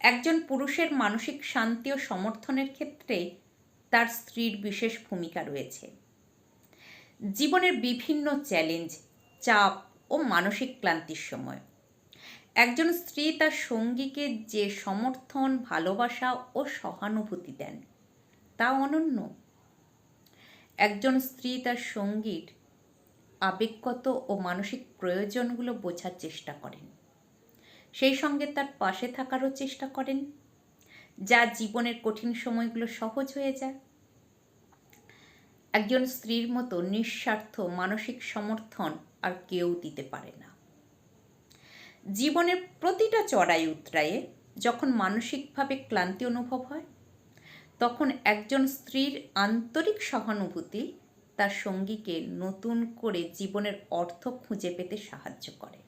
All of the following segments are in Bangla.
একজন পুরুষের মানসিক শান্তি ও সমর্থনের ক্ষেত্রে তার স্ত্রীর বিশেষ ভূমিকা রয়েছে। জীবনের বিভিন্ন চ্যালেঞ্জ, চাপ ও মানসিক ক্লান্তির সময়। একজন স্ত্রী তার সঙ্গীকে যে সমর্থন, ভালোবাসা ও সহানুভূতি দেন, তা অনন্য। একজন স্ত্রী তার সঙ্গীর আবেগগত ও মানসিক প্রয়োজনগুলো বোঝার চেষ্টা করেন। সেই সঙ্গে তার পাশে থাকারও চেষ্টা করেন। যা জীবনের কঠিন সময়গুলো সহজ হয়ে যায়। একজন স্ত্রীর মতো নিঃস্বার্থ মানসিক সমর্থন আর কেউ দিতে পারে না। জীবনের প্রতিটা চড়াই উতরায়ে যখন মানসিকভাবে ক্লান্তি অনুভব হয়, তখন একজন স্ত্রীর আন্তরিক সহানুভূতি তার সঙ্গীকে নতুন করে জীবনের অর্থ খুঁজে পেতে সাহায্য করে।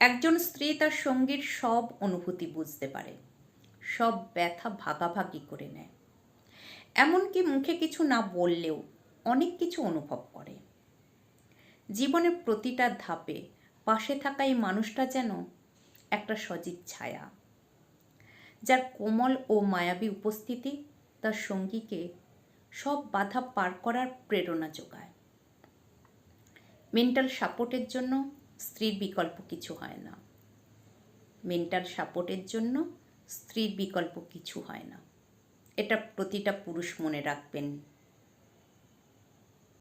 একজন স্ত্রী তার সঙ্গীর সব অনুভূতি বুঝতে পারে, সব ব্যথা ভাগাভাগি করে নেয়। এমনকি মুখে কিছু না বললেও অনেক কিছু অনুভব করে। জীবনের প্রতিটা ধাপে পাশে থাকা এই মানুষটা যেন একটা সজীব ছায়া, যার কোমল ও মায়াবী উপস্থিতি তার সঙ্গীকে সব বাধা পার করার প্রেরণা যোগায়। মেন্টাল সাপোর্টের জন্য স্ত্রীর বিকল্প কিছু হয় না। মেন্টাল সাপোর্টের জন্য স্ত্রীর বিকল্প কিছু হয় না। এটা প্রতিটা পুরুষ মনে রাখবেন।